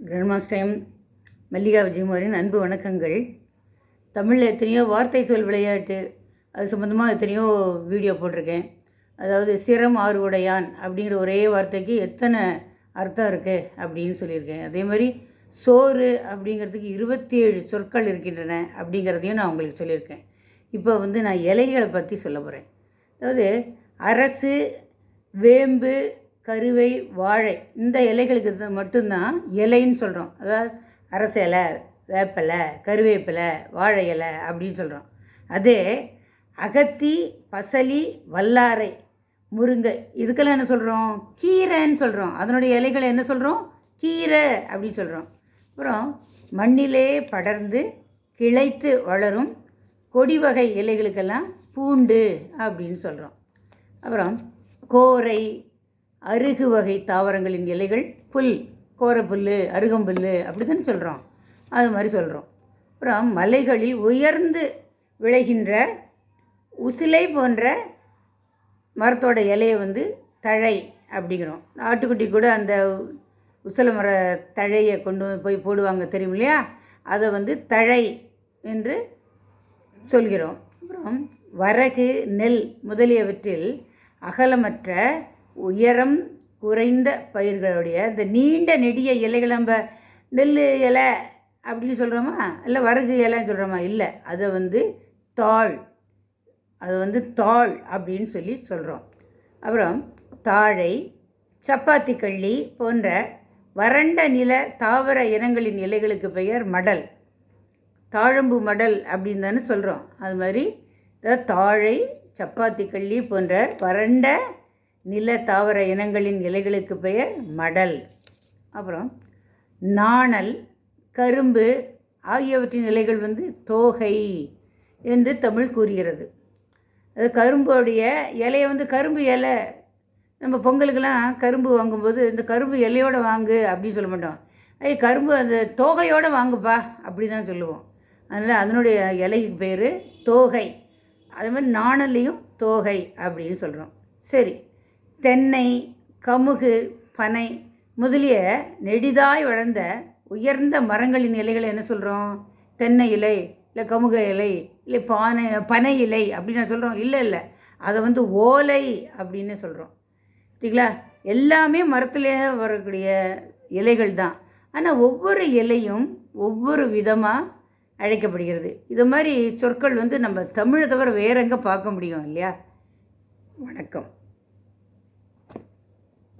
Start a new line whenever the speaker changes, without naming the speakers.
Grandma's time Mallika விஜயகுமாரின் அன்பு வணக்கங்கள். தமிழில் எத்தனையோ வார்த்தை சொல் விளையாட்டு அது சம்மந்தமாக எத்தனையோ வீடியோ போட்டிருக்கேன். அதாவது சிரம் ஆறுவுடையான் அப்படிங்கிற ஒரே வார்த்தைக்கு எத்தனை அர்த்தம் இருக்குது அப்படின்னு சொல்லியிருக்கேன். அதே மாதிரி சோறு அப்படிங்கிறதுக்கு இருபத்தி ஏழு சொற்கள் இருக்கின்றன அப்படிங்கிறதையும் நான் உங்களுக்கு சொல்லியிருக்கேன். இப்போ வந்து நான் இலைகளை பற்றி சொல்ல போகிறேன் அதாவது அரசு வேம்பு கருவை வாழை இந்த இலைகளுக்கு மட்டும்தான் இலைன்னு சொல்கிறோம் அதாவது அரச இலை வேப்பலை கருவேப்பிலை வாழை இலை அப்படின்னு சொல்கிறோம் அதே அகத்தி பசலி வல்லாரை முருங்கை இதுக்கெல்லாம் என்ன சொல்கிறோம் கீரைன்னு சொல்கிறோம் அதனுடைய இலைகளை என்ன சொல்கிறோம் கீரை அப்படின்னு சொல்கிறோம் அப்புறம் மண்ணிலே படர்ந்து கிளைத்து வளரும் கொடி வகை இலைகளுக்கெல்லாம் பூண்டு அப்படின்னு சொல்கிறோம் அப்புறம் கோரை அருகு வகை தாவரங்களின் இலைகள் புல் கோரப்புல் அருகம்புல் அப்படி தானே சொல்கிறோம் அது மாதிரி சொல்கிறோம் அப்புறம் மலைகளில் உயர்ந்து விளைகின்ற உசிலை போன்ற மரத்தோட இலையை வந்து தழை அப்படிங்கிறோம். ஆட்டுக்குட்டி கூட அந்த உசில மர தழையை கொண்டு வந்து போய் போடுவாங்க தெரியும் இல்லையா? அதை வந்து தழை என்று சொல்கிறோம். அப்புறம் வரகு நெல் முதலியவற்றில் அகலமற்ற உயரம் குறைந்த பயிர்களுடைய இந்த நீண்ட நெடிய இலைகள் நம்ம நெல் இலை அப்படின்னு சொல்கிறோமா இல்லை வரகு இலைன்னு சொல்கிறோமா இல்லை. அதை வந்து தாள். அது வந்து தாள் அப்படின்னு சொல்லி சொல்கிறோம் அப்புறம் தாழை சப்பாத்தி கள்ளி போன்ற வறண்ட நில தாவர இனங்களின் இலைகளுக்கு பெயர் மடல். தாழம்பு மடல் அப்படின்னு தானே சொல்கிறோம் அது மாதிரி தாழை சப்பாத்தி கள்ளி போன்ற வறண்ட நில தாவர இனங்களின் இலைகளுக்கு பெயர் மடல். அப்புறம் நாணல் கரும்பு ஆகியவற்றின் இலைகள் வந்து தோகை என்று தமிழ் கூறுகிறது. அது கரும்புடைய இலையை வந்து கரும்பு இலை. நம்ம பொங்கலுக்கெல்லாம் கரும்பு வாங்கும்போது இந்த கரும்பு இலையோடு வாங்கு அப்படின்னு சொல்ல மாட்டோம். ஐய் கரும்பு அந்த தோகையோடு வாங்குப்பா அப்படி தான் சொல்லுவோம். அதனால் அதனுடைய இலைக்கு பேர் தோகை. அது மாதிரி நாணல்லையும் தோகை அப்படின்னு சொல்கிறோம் சரி. தென்னை கமுகு பனை முதலிய நெடிதாய் வளர்ந்த உயர்ந்த மரங்களின் இலைகளை என்ன சொல்கிறோம் தென்னை இலை இல்லை கமுக இலை இல்லை பானை பனை இலை அப்படின்னு சொல்கிறோம் இல்லை இல்லை. அதை வந்து ஓலை அப்படின்னு சொல்கிறோம் சரிங்களா? எல்லாமே மரத்திலே வரக்கூடிய இலைகள் தான். ஆனால் ஒவ்வொரு இலையும் ஒவ்வொரு விதமாக அழைக்கப்படுகிறது. இது மாதிரி சொற்கள் வந்து நம்ம தமிழை தவிர வேற எங்கே பார்க்க முடியும் இல்லையா? வணக்கம்.